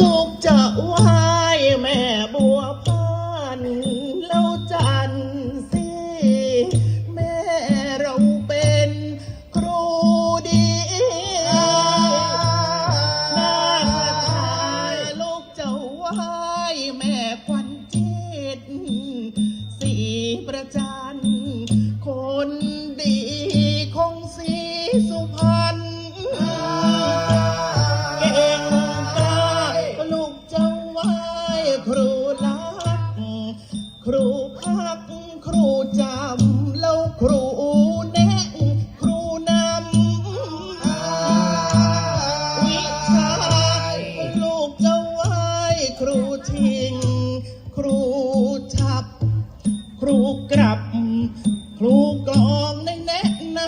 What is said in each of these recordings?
ลูกจะว่า จำแล้วครูแนะครูนำวิชาลูกจะไหวครูชิงครูฉับ ครูกลับ ครูกลองในแนะน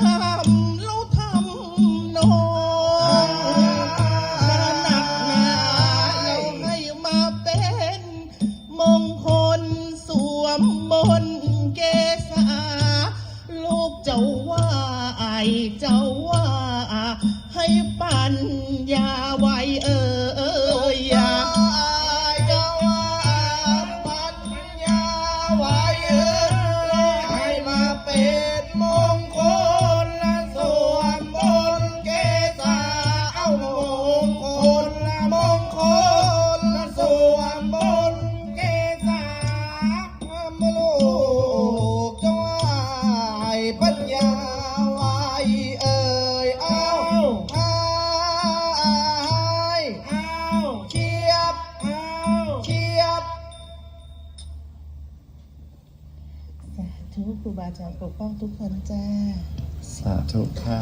ำแล้วทำนองมหนักหนาแล้วให้มาเป็น มงคลสวมบนเกษ เจ้าว่าให้ปั่น ธุครูบาอาจารย์ปกป้องทุกคนจ้า สาธุค่ะ